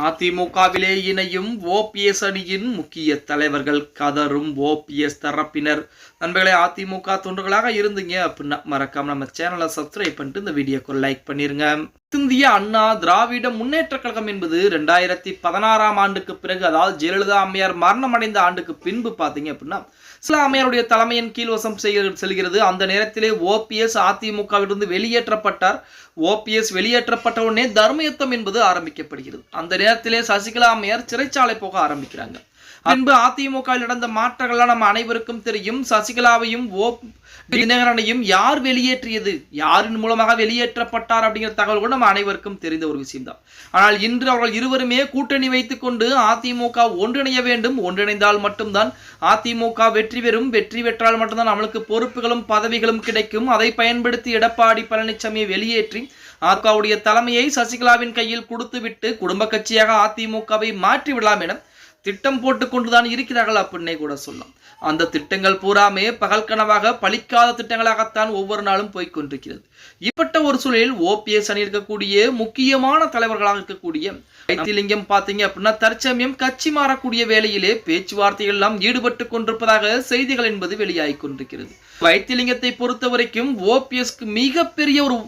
அதிமுகவிலே இணையும் ஓபிஎஸ் அணியின் முக்கிய தலைவர்கள் கதரும் ஓபிஎஸ் தரப்பினர். நண்பர்களே அதிமுக தொண்டர்களாக இருந்தீங்க அப்படின்னா மறக்காம நம்ம சேனலை சப்ஸ்கிரைப் பண்ணிட்டு இந்த வீடியோக்கு லைக் பண்ணிருங்க. இந்திய அண்ணா திராவிட முன்னேற்ற கழகம் என்பது ரெண்டாயிரத்தி பதினாறாம் ஆண்டுக்கு பிறகு அதாவது ஜெயலலிதா அம்மையார் மரணமடைந்த ஆண்டுக்கு பின்பு பார்த்தீங்க அப்படின்னா சில அம்மையாருடைய தலைமையின் கீழ்வசம் செய்ய செல்கிறது. அந்த நேரத்திலே ஓபிஎஸ் அதிமுகவிலிருந்து வெளியேற்றப்பட்டார். ஓபிஎஸ் வெளியேற்றப்பட்ட உடனே தர்மயுத்தம் என்பது ஆரம்பிக்கப்படுகிறது. அந்த நேரத்திலே சசிகலா அம்மையார் சிறைச்சாலை போக ஆரம்பிக்கிறாங்க. பின்பு அதிமுகவில் நடந்த மாற்றங்கள்லாம் நம்ம அனைவருக்கும் தெரியும். சசிகலாவையும் ஓ தினகரனையும் யார் வெளியேற்றியது? யாரின் மூலமாக வெளியேற்றப்பட்டார் அப்படிங்கிற தகவல் கூட நம்ம அனைவருக்கும் தெரிந்த ஒரு விஷயம்தான். ஆனால் இன்று அவர்கள் இருவருமே கூட்டணி வைத்துக் கொண்டு அதிமுக ஒன்றிணைய வேண்டும். ஒன்றிணைந்தால் மட்டும்தான் அதிமுக வெற்றி பெறும். வெற்றி பெற்றால் மட்டும்தான் நம்மளுக்கு பொறுப்புகளும் பதவிகளும் கிடைக்கும். அதை பயன்படுத்தி எடப்பாடி பழனிசாமியை வெளியேற்றி அதிமுகவுடைய தலைமையை சசிகலாவின் கையில் கொடுத்துவிட்டு குடும்ப கட்சியாக அதிமுகவை மாற்றி விடலாம் என திட்டம் போட்டுக்கொண்டுதான் இருக்கிறார்கள் அப்படின்னே கூட சொல்லலாம். அந்த திட்டங்கள் பூராமே பகல் கனவாக பழிக்காத திட்டங்களாகத்தான் ஒவ்வொரு நாளும் போய்க்கொண்டிருக்கிறது. இப்பட்ட ஒரு சூழலில் ஓபிஎஸ் அணி இருக்கக்கூடிய முக்கியமான தலைவர்களாக இருக்கக்கூடிய வைத்திலிங்கம் பார்த்தீங்க அப்படின்னா தற்சமயம் கட்சி மாறக்கூடிய வேலையிலே பேச்சுவார்த்தைகள் எல்லாம் ஈடுபட்டு கொண்டிருப்பதாக செய்திகள் என்பது வெளியாகி கொண்டிருக்கிறது. வைத்திலிங்கத்தை பொறுத்த வரைக்கும் ஓபிஎஸ்க்கு மிகப்பெரிய ஒரு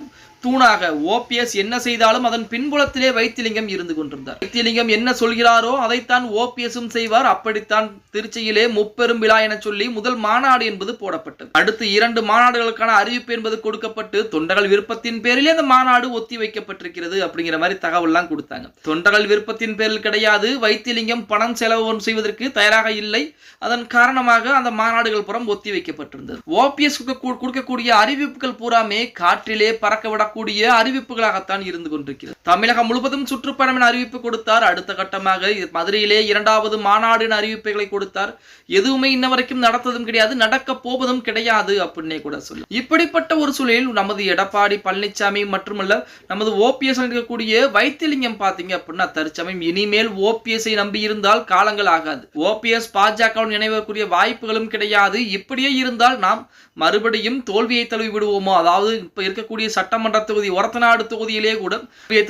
தூணாக. ஓபிஎஸ் என்ன செய்தாலும் அதன் பின்புலத்திலே வைத்திலிங்கம் இருந்து கொண்டிருந்தார். வைத்திலிங்கம் என்ன சொல்கிறாரோ அதைத்தான் ஓபிஎஸும் செய்வார். அப்படித்தான் திருச்சியிலே முப்பெரும் விழா என சொல்லி முதல் மாநாடு என்பது போடப்பட்டது. அடுத்து இரண்டு மாநாடுகளுக்கான அறிவிப்பு என்பது கொடுக்கப்பட்டு தொண்டர்கள் விருப்பத்தின் பேரிலே அந்த மாநாடு ஒத்தி வைக்கப்பட்டிருக்கிறது அப்படிங்கிற மாதிரி தகவல்லாம் கொடுத்தாங்க. தொண்டர்கள் விருப்பத்தின் பேரில் கிடையாது. வைத்திலிங்கம் பணம் செலவு செய்வதற்கு தயாராக இல்லை. அதன் காரணமாக அந்த மாநாடுகள் புறம் ஒத்தி வைக்கப்பட்டிருந்தது. ஓபிஎஸ் கொடுக்கக்கூடிய அறிவிப்புகள் பூராமே காற்றிலே பறக்க விட கூடிய அறிவிப்புகளாகத்தான் இருந்து கொண்டிருக்கிறது. தமிழகம் முழுவதும் சுற்றுப்பயணம் என அறிவிப்பு கொடுத்தார். அடுத்த கட்டமாக மதுரையிலே இரண்டாவது மாநாடு அறிவிப்புகளை கொடுத்தார். எதுவுமே இன்ன வரைக்கும் நடத்ததும் கிடையாது. நடக்க போவதும் கிடையாது அப்படின்னே கூட சொல்லி இப்படிப்பட்ட ஒரு சூழலில் நமது எடப்பாடி பழனிசாமி மட்டுமல்ல நமது ஓபிஎஸ் இருக்கக்கூடிய வைத்தியலிங்கம் பாத்தீங்க அப்படின்னா தற்சமயம் இனிமேல் ஓபிஎஸ்ஐ நம்பி இருந்தால் காலங்கள் ஆகாது. ஓபிஎஸ் பாஜக நினைவக்கூடிய வாய்ப்புகளும் கிடையாது. இப்படியே இருந்தால் நாம் மறுபடியும் தோல்வியை தழுவி விடுவோமோ அதாவது இப்ப இருக்கக்கூடிய சட்டமன்ற தொகுதி ஒரத்தநாடு தொகுதியிலே கூட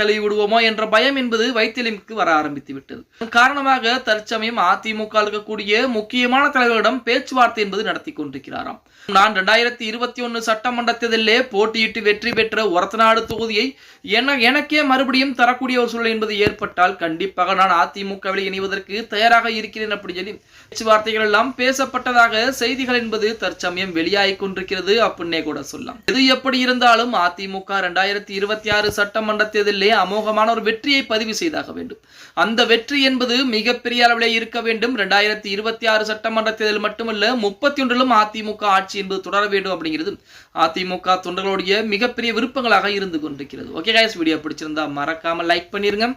தள்ளி விடுவோமோ என்ற பயம் என்பது வைத்திலிங்க்கு வர ஆரம்பித்து விட்டது காரணமாக தற்சமயம் அதிமுக இருக்கக்கூடிய முக்கியமான தலைவர்களிடம் பேச்சுவார்த்தை என்பது நடத்தி கொண்டிருக்கிறாராம். நான் ரெண்டாயிரத்தி இருபத்தி ஒன்னு சட்டமன்ற தேர்தலிலே போட்டியிட்டு வெற்றி பெற்ற ஒரத்தநாடு தொகுதியை என எனக்கே மறுபடியும் தரக்கூடிய ஒரு சூழல் என்பது ஏற்பட்டால் கண்டிப்பாக நான் அதிமுகவில் இணைவதற்கு தயாராக இருக்கிறேன் அப்படி சொல்லி பேச்சுவார்த்தைகள் எல்லாம் பேசப்பட்டதாக செய்திகள் என்பது தற்சமயம் வெளியாகி கொண்டிருக்கிறது அப்படின்னே கூட சொல்லலாம். எது எப்படி இருந்தாலும் அதிமுக ரெண்டாயிரத்தி இருபத்தி ஆறு சட்டமன்ற தேர்தலிலே அமோகமான ஒரு வெற்றியை பதிவு செய்தாக வேண்டும். அந்த வெற்றி என்பது மிகப்பெரிய அளவிலே இருக்க வேண்டும். ரெண்டாயிரத்தி இருபத்தி ஆறு சட்டமன்ற தேர்தல் மட்டுமல்ல முப்பத்தி ஒன்றிலும் அதிமுக ஆட்சி என்பது தொடர வேண்டும் அப்படிங்கிறது. அதிமுக தொண்டர்களுடைய மிகப்பெரிய விருப்பங்களாக இருந்து கொண்டிருக்கிறது. ஓகே கைஸ் வீடியோ பிடிச்சிருந்தா மறக்காம லைக் பண்ணிருங்க.